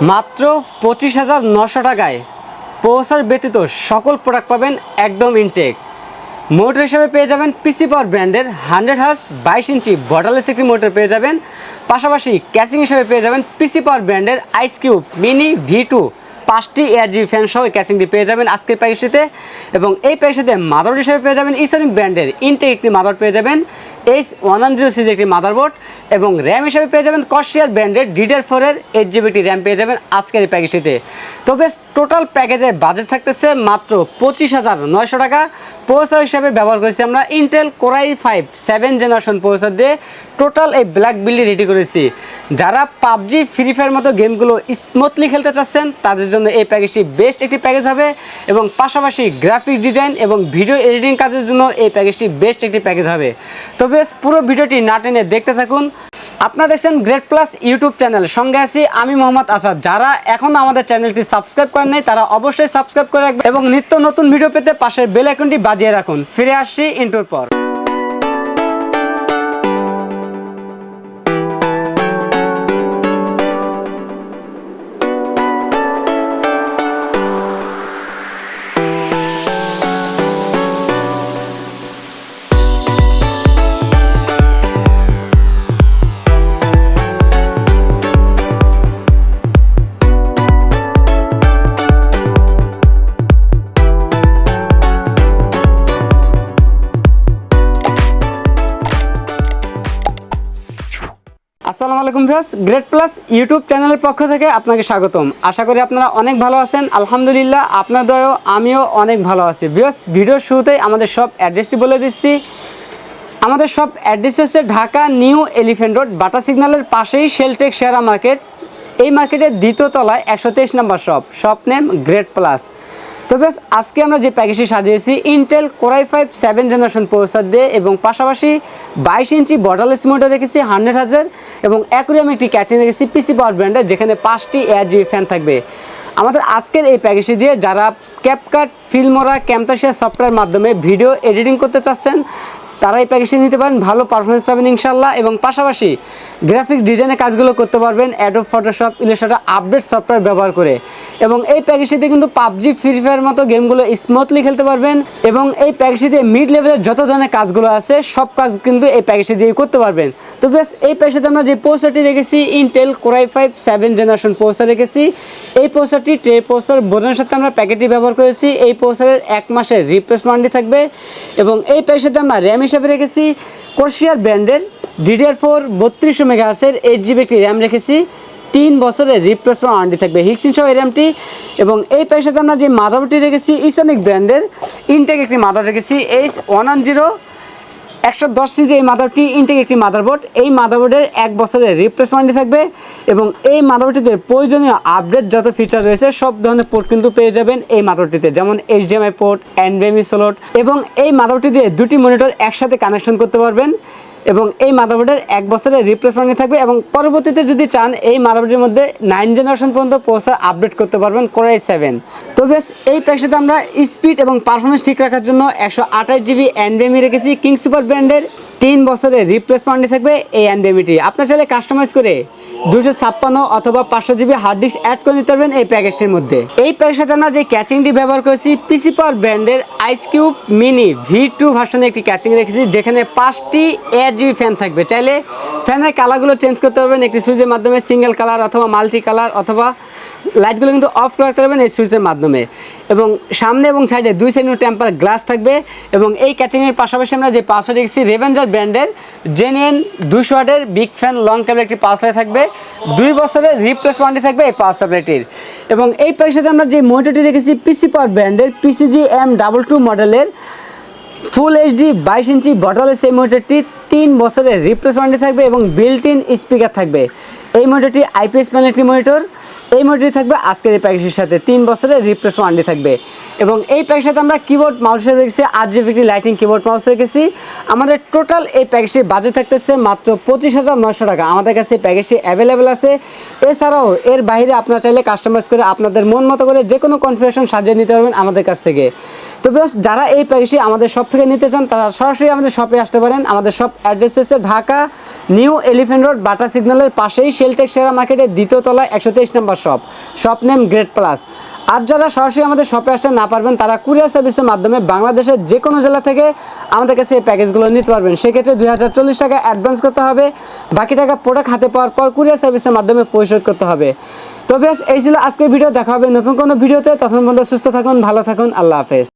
মাত্র পঁচিশ হাজার নশো টাকায় পৌঁছার ব্যতীত সকল প্রোডাক্ট পাবেন একদম ইনটেক মোটর হিসাবে পেয়ে যাবেন পিসি পাওয়ার ব্র্যান্ডের হান্ড্রেড হার্স বাইশ ইঞ্চি বটলেস একটি মোটর পেয়ে যাবেন। পাশাপাশি ক্যাসিং হিসাবে পেয়ে যাবেন পিসি পাওয়ার ব্র্যান্ডের ice cube mini V two পাঁচটি এয়ার জিবি ফ্যান সহ ক্যাসিংটি পেয়ে যাবেন আজকের প্যাকেজটিতে এবং এই প্যাকেজটিতে মাদার হিসেবে পেয়ে যাবেন ইসনিক ব্র্যান্ডের ইনটেক একটি মাদার পেয়ে যাবেন। এইচ ওয়ান জিরো সিজ একটি মাদারবোর্ড এবং র্যাম হিসেবে পেয়ে যাবেন কশিয়ার ব্র্যান্ডের ডিডার ফোরের এইট জিবিটি র্যাম পেয়ে যাবেন আজকের এই প্যাকেজটিতে তবে টোটাল প্যাকেজের বাজেট থাকতেছে মাত্র পঁচিশ হাজার নয়শো টাকা। প্রসেসর হিসাবে ব্যবহার করেছি আমরা Intel core i five seven generation processor দিয়ে টোটাল এই ব্ল্যাক বিল্ডি রেডি করেছি। যারা পাবজি ফ্রি ফায়ার মতো গেমগুলো স্মুথলি খেলতে চাচ্ছেন, তাদের জন্য এই প্যাকেজটি বেস্ট একটি প্যাকেজ হবে এবং পাশাপাশি গ্রাফিক ডিজাইন এবং ভিডিও এডিটিং কাজের জন্য এই প্যাকেজটি বেস্ট একটি প্যাকেজ হবে। তবে পুরো ভিডিওটি না টেনে দেখতে থাকুন। আপনারা দেখছেন গ্রেট প্লাস ইউটিউব চ্যানেল সঙ্গে আছি আমি মোহাম্মদ আসাদ। যারা এখন আমাদের চ্যানেলটি সাবস্ক্রাইব করেন নাই, তারা অবশ্যই সাবস্ক্রাইব করে রাখবেন এবং নিত্য নতুন ভিডিও পেতে পাশের বেল আইকনটি বাজিয়ে রাখুন। ফিরে আসছি ইন্টোর পর। আসসালামু আলাইকুম ভিউয়ার্স, গ্রেট প্লাস ইউটিউব চ্যানেলের পক্ষ থেকে আপনাকে স্বাগতম। আশা করি আপনারা অনেক ভালো আছেন। আলহামদুলিল্লাহ, আপনার দয়েও, আমিও অনেক ভালো আছি। ভিউয়ার্স, ভিডিওর শুরুতেই আমাদের সব অ্যাড্রেসটি বলে দিচ্ছি। আমাদের সব অ্যাড্রেস হচ্ছে Dhaka new elephant road, Bata সিগন্যালের পাশেই শেলটেক শেয়ারা মার্কেট। এই মার্কেটের দ্বিতীয় তলায় একশো তেইশ number shop. Shop name Great Plus. তো বেশ, আজকে আমরা যে প্যাকেজটি সাজিয়েছি Intel Core i five seven generation processor দিয়ে এবং পাশাপাশি বাইশ ইঞ্চি বর্ডারলেস মোটর রেখেছি হান্ড্রেড হাজার, এবং অ্যাকুরিয়াম একটি ক্যাচিং রেখেছি পিসি পাওয়ার ব্র্যান্ডের যেখানে পাঁচটি এয়ার জি ফ্যান থাকবে। আমাদের আজকের এই প্যাকেজটি দিয়ে যারা ক্যাপকাট ফিল্মরা ক্যাম্পাসিয়া সফটওয়্যার মাধ্যমে ভিডিও এডিটিং করতে চাচ্ছেন তারা এই প্যাকেজটি নিতে পারেন, ভালো পারফরমেন্স পাবেন ইনশাল্লাহ এবং পাশাপাশি গ্রাফিক্স ডিজাইনের কাজগুলো করতে পারবেন Adobe Photoshop Illustrator update software ব্যবহার করে। এবং এই প্যাকেজটিতে কিন্তু পাবজি ফ্রি ফায়ার মতো গেমগুলো স্মুথলি খেলতে পারবেন এবং এই প্যাকেজটিতে মিড লেভেলের যত ধরনের কাজগুলো আছে, সব কাজ কিন্তু এই প্যাকেজটি দিয়ে করতে পারবেন। তো বেশ, এই প্যাকেজটিতে আমরা যে পোস্টারটি রেখেছি Intel core i five seven generation poster রেখেছি। এই পোস্টারটি ট্রে পোস্টার বোর্ডের সাথে আমরা প্যাকেটটি ব্যবহার করেছি। এই পোস্টারের এক মাসের রিপ্লেসমেন্টই থাকবে এবং এই প্যাকেজটিতে আমরা র্যাম হিসাবে রেখেছি। কোর্সিয়ার ব্র্যান্ডের ডিডিআর ফোর বত্রিশশো মেগাহাসের এইট জিবি একটি র্যাম রেখেছি। তিন বছরের রিপ্লেসমেন্ট ওয়ারেন্টি থাকবে হিক্সিন সহ র্যামটি এবং এই প্যাকেজটাতে আমরা যে মাদারবোর্ডটি রেখেছি ইসনিক ব্র্যান্ডের ইনটেক একটি মাদার রেখেছি। এইচ ওয়ান ওয়ান জিরো একশো দশ সিজি এই মাদারটি ইনটেক একটি মাদারবোর্ড এই মাদারবোর্ডের এক বছরের রিপ্লেসমেন্টই থাকবে এবং এই মাদারবোর্ডটিতে প্রয়োজনীয় আপডেট যত ফিচার রয়েছে, সব ধরনের পোর্ট কিন্তু পেয়ে যাবেন এই মাদারটিতে যেমন এইচডিএমআই পোর্ট এনভিএমই স্লট এবং এই মাদারটি দিয়ে দুটি মনিটর একসাথে কানেকশন করতে পারবেন। এবং এই মাদারবোর্ডের এক বছরের রিপ্লেসমেন্ট থাকবে এবং পরবর্তীতে যদি চান, এই মাদারবোর্ডের মধ্যে নাইন জেনারেশন পর্যন্ত প্রসেসর আপডেট করতে পারবেন কোরাই সেভেন তো বেশ এই প্যাকসাতে আমরা স্পিড এবং পারফরমেন্স ঠিক রাখার জন্য একশো আঠাশ জিবি অ্যান্ডেমি রেখেছি। কিং সুপার ব্র্যান্ডের তিন বছরের রিপ্লেসমেন্ট থাকবে এই এনবিএমিটি আপনার চাইলে কাস্টমাইজ করে দুশো ছাপ্পান্ন অথবা পাঁচশো জিবি হার্ড ডিস্ক অ্যাড করে নিতে পারবেন এই প্যাকেজটির মধ্যে। এই প্যাকেজটাতে আমরা যে ক্যাচিংটি ব্যবহার করেছি পিসি পাওয়ার ব্র্যান্ডের ice cube mini V two ভার্সনে একটি ক্যাচিং রেখেছি, যেখানে পাঁচটি এয়ার জিবি ফ্যান থাকবে। চাইলে ফ্যানের কালারগুলো চেঞ্জ করতে পারবেন, একটি সুইচের মাধ্যমে সিঙ্গেল কালার অথবা মাল্টি কালার অথবা লাইটগুলো কিন্তু অফ রাখতে পারবেন এই সুইচের মাধ্যমে। এবং সামনে এবং সাইডে দুই সাইড টেম্পার গ্লাস থাকবে এবং এই ক্যাচিংয়ের পাশাপাশি আমরা যে পাসওয়ার্ড রেখেছি রেভেঞ্জার ব্র্যান্ডের জেনুইন দুশো ওয়াটের বিগ ফ্যান লং কেবল একটি পাসওয়ার্ড থাকবে। দুই বছরের রিপ্লেস ওয়ারেন্টি থাকবে এই পাসওয়ার্ডটির এবং এই প্যাকেজটাতে আমরা যে মনিটরটি রেখেছি পিসি পাওয়ার ব্র্যান্ডের পিসিজি এম ডাবল টু মডেলের ফুল এইচডি বাইশ ইঞ্চি বটলের সেই মনিটরটি তিন বছরের রিপ্লেস ওয়ারেন্টি থাকবে এবং বিল্ট ইন স্পিকার থাকবে। এই মনিটরটি আইপিএস প্যানেলটি মনিটর এই মনিটরটি থাকবে আজকের এই প্যাকেজের সাথে। তিন বছরের রিপ্লেস ওয়ারেন্টি থাকবে। এবং এই প্যাকেজের সাথে আমরা কিবোর্ড মাউসে রেখেছি আট জিবিটি লাইটিং কিবোর্ড মাউস রেখেছি আমাদের টোটাল এই প্যাকেজটি বাজে থাকতেছে মাত্র পঁচিশ হাজার নশো টাকা। আমাদের কাছে এই প্যাকেজটি অ্যাভেলেবেল আছে। এছাড়াও এর বাইরে আপনারা চাইলে কাস্টমাইজ করে আপনাদের মন মতো করে যে কোনো কনফিগারেশন সাজিয়ে নিতে পারবেন আমাদের কাছ থেকে। তো বেশ যারা এই প্যাকেজটি আমাদের শপ থেকে নিতে চান, তারা সরাসরি আমাদের শপে আসতে পারেন। আমাদের শপ অ্যাড্রেস হচ্ছে Dhaka new elephant road Bata সিগন্যালের পাশেই শেলটেক সেরা মার্কেটের দ্বিতীয় তলায় একশো তেইশ নম্বর shop shop name great plus আর যারা সরাসরি আমাদের শপে আসতে না পারবেন, তারা কুরিয়ার সার্ভিসের মাধ্যমে বাংলাদেশের যে কোনো জেলা থেকে আমাদের কাছে এই প্যাকেজগুলো নিতে পারবেন। সেক্ষেত্রে দুই হাজার চল্লিশ টাকা অ্যাডভান্স করতে হবে, বাকি টাকা প্রোডাক্ট হাতে পাওয়ার পর কুরিয়ার সার্ভিসের মাধ্যমে পরিশোধ করতে হবে। তবে এই ছিল আজকের ভিডিও দেখা হবে নতুন কোনো ভিডিওতে তখন পর্যন্ত সুস্থ থাকুন, ভালো থাকুন, আল্লাহ হাফেজ।